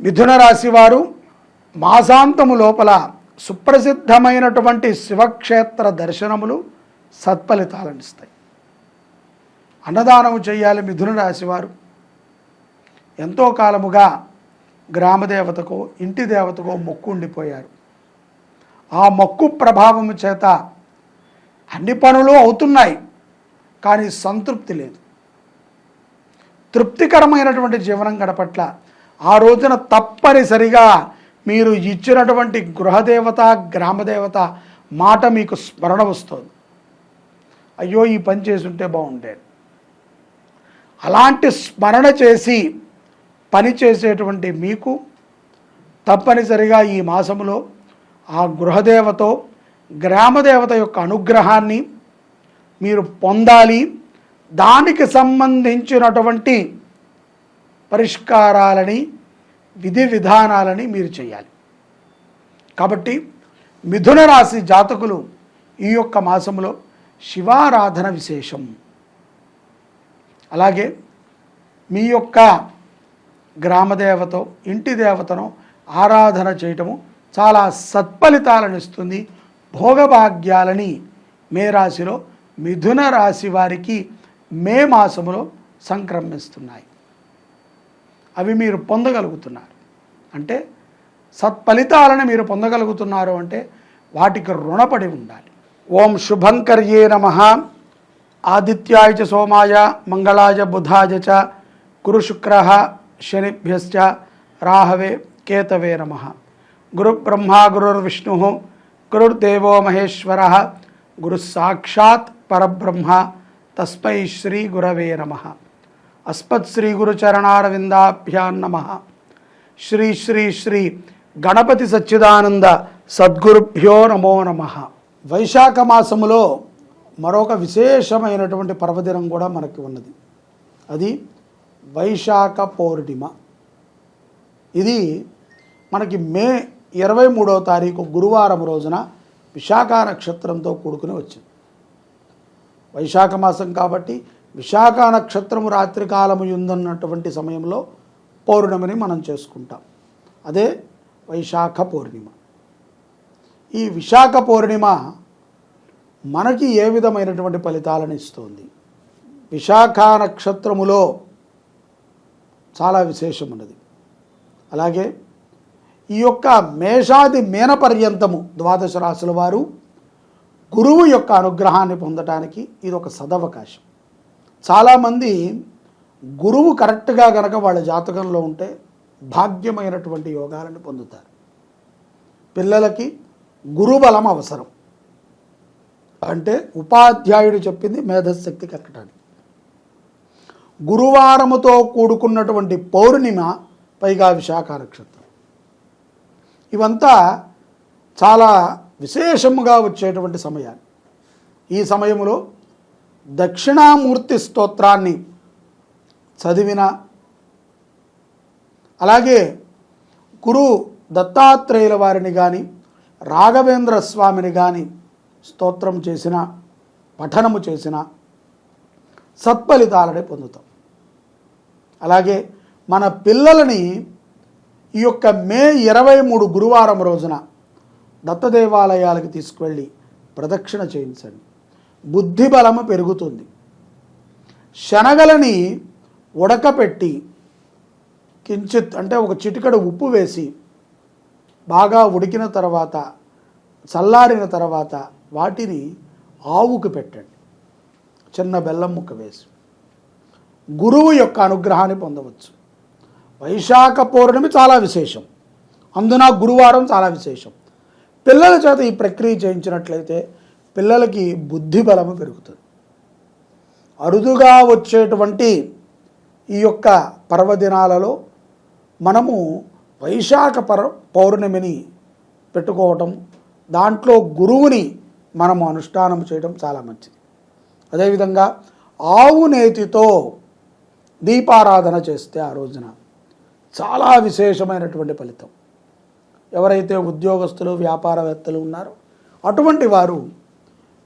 మిథున రాశి వారు మాసాంతము లోపల సుప్రసిద్ధమైనటువంటి శివక్షేత్ర దర్శనములు సత్ఫలితాలను ఇస్తాయి అన్నదానము చేయాలి మిథున రాశివారు ఎంతో కాలముగా గ్రామదేవతకో ఇంటి దేవతకో మొక్కు ఉండిపోయారు. ఆ మొక్కు ప్రభావము చేత అన్ని పనులు అవుతున్నాయి కానీ సంతృప్తి లేదు. తృప్తికరమైనటువంటి జీవనం గడపట్ల ఆ రోజున తప్పనిసరిగా మీరు ఇచ్చినటువంటి గృహదేవత గ్రామదేవత మాట మీకు స్మరణ వస్తుంది. అయ్యో ఈ పని చేసుంటే బాగుండేది. అలాంటి స్మరణ చేసి పని చేసేటువంటి మీకు తప్పనిసరిగా ఈ మాసములో ఆ గృహదేవతో గ్రామదేవత యొక్క అనుగ్రహాన్ని మీరు పొందాలి. దానికి సంబంధించినటువంటి పరిష్కారాలని విధి విధానాలని మీరు చేయాలి కాబట్టి మిథున రాశి జాతకులు ఈ యొక్క మాసంలో శివారాధన విశేషం. అలాగే మీ యొక్క గ్రామదేవతో ఇంటి దేవతను ఆరాధన చేయటము చాలా సత్ఫలితాలను ఇస్తుంది. భోగభాగ్యాలని మే రాశిలో మిథున రాశి వారికి మే మాసములో సంక్రమిస్తున్నాయి. అవి మీరు పొందగలుగుతున్నారు. అంటే సత్ఫలితాలను మీరు పొందగలుగుతున్నారు అంటే వాటికి రుణపడి ఉండాలి. ఓం శుభంకర్యే నమ. ఆదిత్యాయ చ సోమాయ మంగళాయ బుధాయ చ గురు శుక్ర శనిభ్యశ్చ రాహవే కేతవే నమ. గురు బ్రహ్మా గురుర్విష్ణు గురుర్దేవో మహేశ్వర గురు సాక్షాత్ పరబ్రహ్మ తస్మై శ్రీ గురవే నమ. అస్మత్ శ్రీ గురుచరణారవిందాభ్యాం నమ. శ్రీ శ్రీ శ్రీ గణపతి సచ్చిదానంద సద్గురుభ్యో నమో నమ. వైశాఖ మాసములో మరొక విశేషమైనటువంటి పర్వదినం కూడా మనకి ఉన్నది. అది వైశాఖ పౌర్ణిమ. ఇది మనకి మే ఇరవై మూడవ తారీఖు గురువారం రోజున విశాఖ నక్షత్రంతో కూడుకుని వచ్చింది. వైశాఖ మాసం కాబట్టి విశాఖ నక్షత్రము రాత్రికాలము ఉందన్నటువంటి సమయంలో పౌర్ణమిని మనం చేసుకుంటాం. అదే వైశాఖ పౌర్ణిమ. ఈ విశాఖ పౌర్ణిమ మనకి ఏ విధమైనటువంటి ఫలితాలను ఇస్తుంది? విశాఖ నక్షత్రములో చాలా విశేషం ఉన్నది అలాగే ఈ యొక్క మేషాది మేన పర్యంతము ద్వాదశ రాశుల వారు గురువు యొక్క అనుగ్రహాన్ని పొందటానికి ఇది ఒక సదవకాశం. చాలామంది గురువు కరెక్ట్గా గనక వాళ్ళ జాతకంలో ఉంటే భాగ్యమైనటువంటి యోగాలను పొందుతారు. పిల్లలకి గురుబలం అవసరం. అంటే ఉపాధ్యాయుడు చెప్పింది మేధశక్తి కలగటానికి గురువారముతో కూడుకున్నటువంటి పౌర్ణిమ పైగా విశాఖ నక్షత్రం. ఇవంతా చాలా విశేషముగా వచ్చేటువంటి సమయాలు. ఈ సమయంలో దక్షిణామూర్తి స్తోత్రాన్ని చదివిన అలాగే గురు దత్తాత్రేయుల వారిని కానీ రాఘవేంద్ర స్వామిని కానీ స్తోత్రం చేసిన పఠనము చేసిన సత్ఫలితాలని పొందుతాం. అలాగే మన పిల్లలని ఈ యొక్క మే ఇరవై మూడు గురువారం రోజున దత్తదేవాలయాలకు తీసుకువెళ్ళి ప్రదక్షిణ చేయించండి. బుద్ధి బలము పెరుగుతుంది. శనగలని ఉడకపెట్టి కించిత్ అంటే ఒక చిటికడు ఉప్పు వేసి బాగా ఉడికిన తర్వాత చల్లారిన తర్వాత వాటిని ఆవుకు పెట్టండి. చిన్న బెల్లం ముక్క వేసి. గురువు యొక్క అనుగ్రహాన్ని పొందవచ్చు. వైశాఖ పౌర్ణమి చాలా విశేషం. అందున గురువారం చాలా విశేషం. పిల్లల చేత ఈ ప్రక్రియ చేయించినట్లయితే పిల్లలకి బుద్ధి బలము పెరుగుతుంది. అరుదుగా వచ్చేటువంటి ఈ యొక్క పర్వదినాలలో మనము వైశాఖ పర్వ పౌర్ణమిని పెట్టుకోవటం దాంట్లో గురువుని మనము అనుష్ఠానం చేయడం చాలా మంచిది. అదేవిధంగా ఆవు నేతితో దీపారాధన చేస్తే ఆ రోజున చాలా విశేషమైనటువంటి ఫలితం. ఎవరైతే ఉద్యోగస్తులు వ్యాపారవేత్తలు ఉన్నారో అటువంటి వారు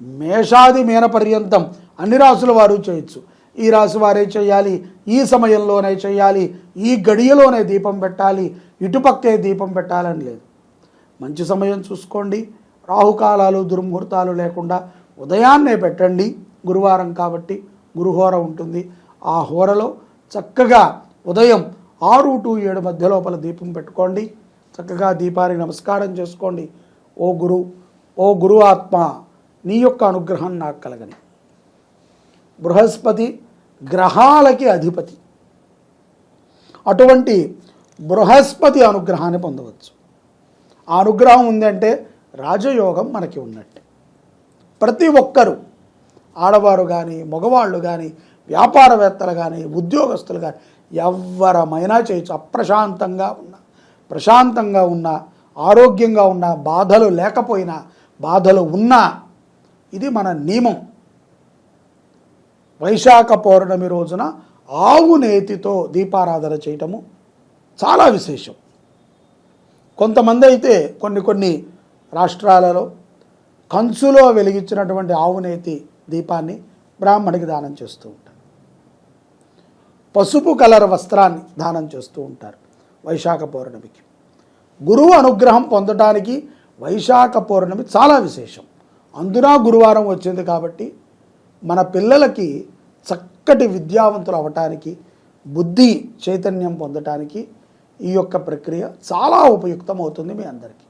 మేషాది మీన పర్యంతం అన్ని రాసుల వారు చేయొచ్చు. ఈ రాశి వారే చేయాలి ఈ సమయంలోనే చేయాలి ఈ గడియలోనే దీపం పెట్టాలి ఇటుపక్కే దీపం పెట్టాలని లేదు. మంచి సమయం చూసుకోండి. రాహుకాలాలు దుర్ముహూర్తాలు లేకుండా ఉదయాన్నే పెట్టండి. గురువారం కాబట్టి గురుహోర ఉంటుంది. ఆ హోరలో చక్కగా ఉదయం ఆరు టు ఏడు మధ్య లోపల దీపం పెట్టుకోండి. చక్కగా దీపానికి నమస్కారం చేసుకోండి. ఓ గురు ఓ గురు ఆత్మ నీ యొక్క అనుగ్రహం నాకు కలగని. బృహస్పతి గ్రహాలకి అధిపతి. అటువంటి బృహస్పతి అనుగ్రహాన్ని పొందవచ్చు. ఆ అనుగ్రహం ఉందంటే రాజయోగం మనకి ఉన్నట్టే. ప్రతి ఒక్కరూ ఆడవారు కానీ మగవాళ్ళు కానీ వ్యాపారవేత్తలు కానీ ఉద్యోగస్తులు కానీ ఎవరమైనా చేయొచ్చు. అప్రశాంతంగా ఉన్న ప్రశాంతంగా ఉన్న ఆరోగ్యంగా ఉన్న బాధలు లేకపోయినా బాధలు ఉన్నా ఇది మన నియమం. వైశాఖ పౌర్ణమి రోజున ఆవు నేతితో దీపారాధన చేయటము చాలా విశేషం. కొంతమంది అయితే కొన్ని కొన్ని రాష్ట్రాలలో కంచులో వెలిగించినటువంటి ఆవు నేతి దీపాన్ని బ్రాహ్మణికి దానం చేస్తూ ఉంటారు. పసుపు కలర్ వస్త్రాన్ని దానం చేస్తూ ఉంటారు వైశాఖ పౌర్ణమికి. గురువు అనుగ్రహం పొందడానికి వైశాఖ పౌర్ణమి చాలా విశేషం. అందున గురువారం వచ్చింది కాబట్టి మన పిల్లలకి చక్కటి విద్యావంతులు అవటానికి బుద్ధి చైతన్యం పొందటానికి ఈ యొక్క ప్రక్రియ చాలా ఉపయుక్తం అవుతుంది మీ అందరికీ.